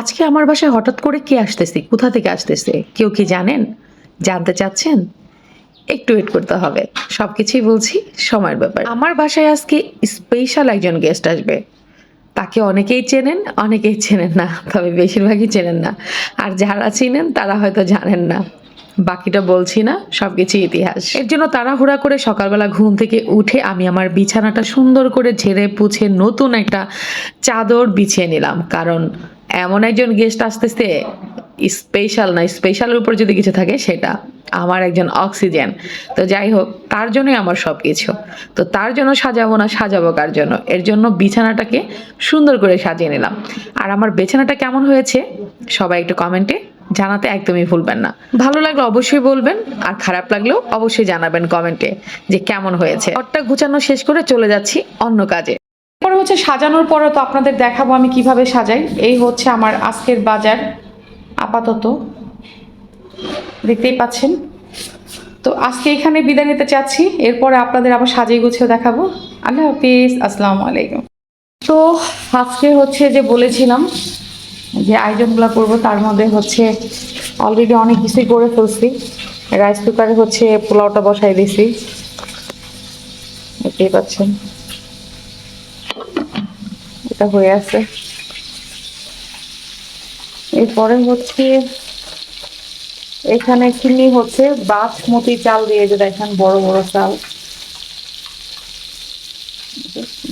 আজকে আমার বাসায় হঠাৎ করে কে আসতেছে? কোথা থেকে আসতেছে? কেউ কি জানেন? জানতে চাচ্ছেন? একটু ওয়েট করতে হবে। সব কিছুই বলছি, সময়ের ব্যাপার। আমার বাসায় আজকে স্পেশাল একজন গেস্ট আসবে। তাকে অনেকেই চেনেন অনেকেই চেনেন না, তবে বেশিরভাগই চেনেন না। আর যারা চিনেন, তারা হয়তো জানেন না। বাকিটা বলছি না সব কিছু ইতিহাস। এর জন্য তাড়াহুড়া করে সকালবেলা ঘুম থেকে উঠে আমি আমার বিছানাটা সুন্দর করে ঝেড়ে পুছে নতুন একটা চাদর বিছিয়ে নিলাম। কারণ এমন একজন গেস্ট আসতেছে স্পেশাল না স্পেশালের উপর যদি কিছু থাকে সেটা। আমার একজন অক্সিজেন তো যাই হোক, তার জন্যই আমার সব কিছু তো তার জন্য সাজাবো না, সাজাবো কার জন্য? এর জন্য বিছানাটাকে সুন্দর করে সাজিয়ে নিলাম। আর আমার বিছানাটা কেমন হয়েছে? সবাই একটু কমেন্টে জানাতে একদমই ভুলবেন না। ভালো লাগলে অবশ্যই বলবেন, আর খারাপ লাগলেও অবশ্যই জানাবেন কমেন্টে যে কেমন হয়েছে। ঘরটা গুছানো শেষ করে চলে যাচ্ছি অন্য কাজে। পরে হচ্ছে সাজানোর পরে তো আপনাদের দেখাবো আমি কীভাবে সাজাই। এই হচ্ছে আমার আজকের বাজার, আপাতত। দেখতেই পাচ্ছেন। তো আজকে এখানে বিদায় নিতে চাচ্ছি, এরপরে আপনাদের আবার সাজিয়ে গুছিয়ে দেখাবো। আল্লাহ হাফিজ, আসসালামু আলাইকুম। তো আজকে হচ্ছে যে বলেছিলাম যে আয়োজনগুলো করব, তার মধ্যে হচ্ছে অলরেডি অনেক কিছুই করে ফেলছি। রাইস কুকারে হচ্ছে পোলাওটা বসাই দিয়েছি দেখতেই পাচ্ছেন। এটা হয়ে আছে। এরপরে হচ্ছে এখানে চিনি হচ্ছে, বাসমতি চাল দিয়ে যে দেখেন বড় বড় চাল।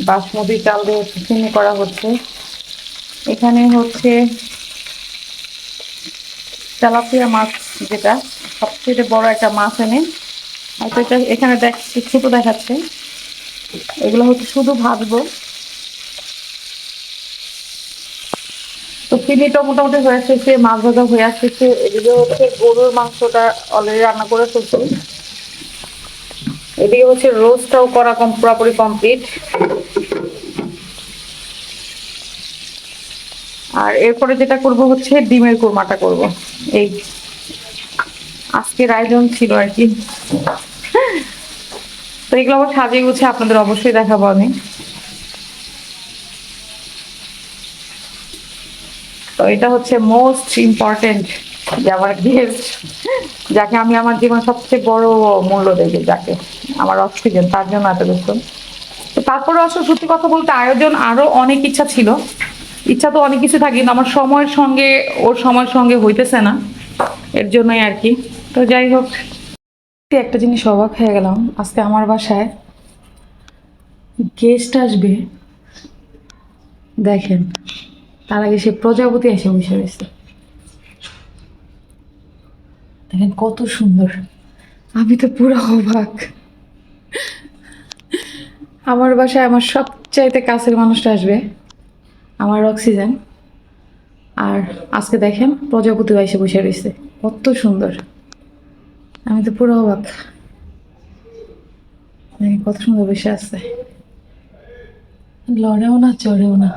বাসমতি চাল দিয়ে চিনি করা হচ্ছে। এখানে হচ্ছে তেলাপিয়া মাছ যেটা, সবচেয়ে বড় একটা মাছ এনে হয়তো এটা এখানে দেখ, ছোট দেখাচ্ছে। এগুলো হচ্ছে শুধু ভাজবো। তো চিনিটা মোটামুটি হয়ে আসছে মাছ ভাজা হয়ে আসছে এদিকে হচ্ছে গরুর মাংসটা অলরেডি রান্না করে ফেলছি। এদিকে হচ্ছে রোস্টটাও করা পুরোপুরি কমপ্লিট আর এরপরে যেটা করব হচ্ছে ডিমের কোরমাটা করব। এই আজকের আয়োজন ছিল আর কি। তো এগুলো আবার সাজিয়ে গুছিয়ে আপনাদের অবশ্যই দেখাবো আমি। তো এটা হচ্ছে মোস্ট ইম্পর্টেন্ট যে আমার গেস্ট যাকে আমি আমার জীবন সবচেয়ে বড় মূল্য দেবো যাকে, আমার অক্সিজেন তার জন্য এত কিছু তো তারপরে আসলে সত্যি কথা বলতে আয়োজন আরও অনেক ইচ্ছা ছিল। ইচ্ছা তো অনেক কিছু থাকে আমার সময়ের সঙ্গে, ওর সময়ের সঙ্গে হইতেছে না। এর জন্যই আর কি। তো যাই হোক। একটা জিনিস অবাক হয়ে গেলাম। আজকে আমার বাসায় গেস্ট আসবে। দেখেন, তার আগে সে প্রজাপতি এসে বসে রয়েছে। দেখেন কত সুন্দর। আমি তো পুরো অবাক। আমার বাসায় আমার সবচাইতে কাছের মানুষটা আসবে। আমার অক্সিজেন। আর আজকে দেখেন প্রজাপতি এসে বসে রয়েছে। কত সুন্দর। আমি তো পুরো অবাক। কত সুন্দর বসে আছে। লড়েও না, চড়েও না।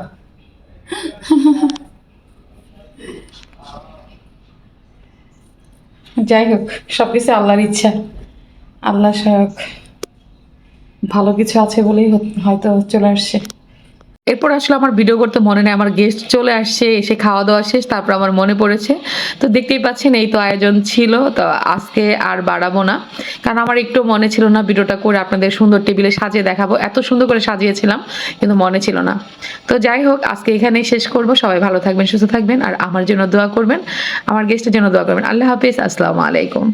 যাই হোক, সবকিছু আল্লাহর ইচ্ছা। আল্লাহ সহায়ক। ভালো কিছু আছে বলেই হয়তো চলে আসছে। এরপর আসলে আমার ভিডিও করতে মনে নেই, আমার গেস্ট চলে আসছে, এসে খাওয়া দাওয়া শেষ, তারপর আমার মনে পড়েছে। তো দেখতেই পাচ্ছেন, এই তো আয়োজন ছিল, তো আজকে আর বাড়াবো না। কারণ আমার একটু মনে ছিল না ভিডিওটা করে আপনাদের সুন্দর টেবিলে সাজিয়ে দেখাবো। এত সুন্দর করে সাজিয়েছিলাম, কিন্তু মনে ছিল না। তো যাই হোক, আজকে এখানেই শেষ করব। সবাই ভালো থাকবেন, সুস্থ থাকবেন, আর আমার জন্য দোয়া করবেন, আমার গেস্টের জন্য দোয়া করবেন। আল্লাহ হাফিজ, আসসালামু আলাইকুম।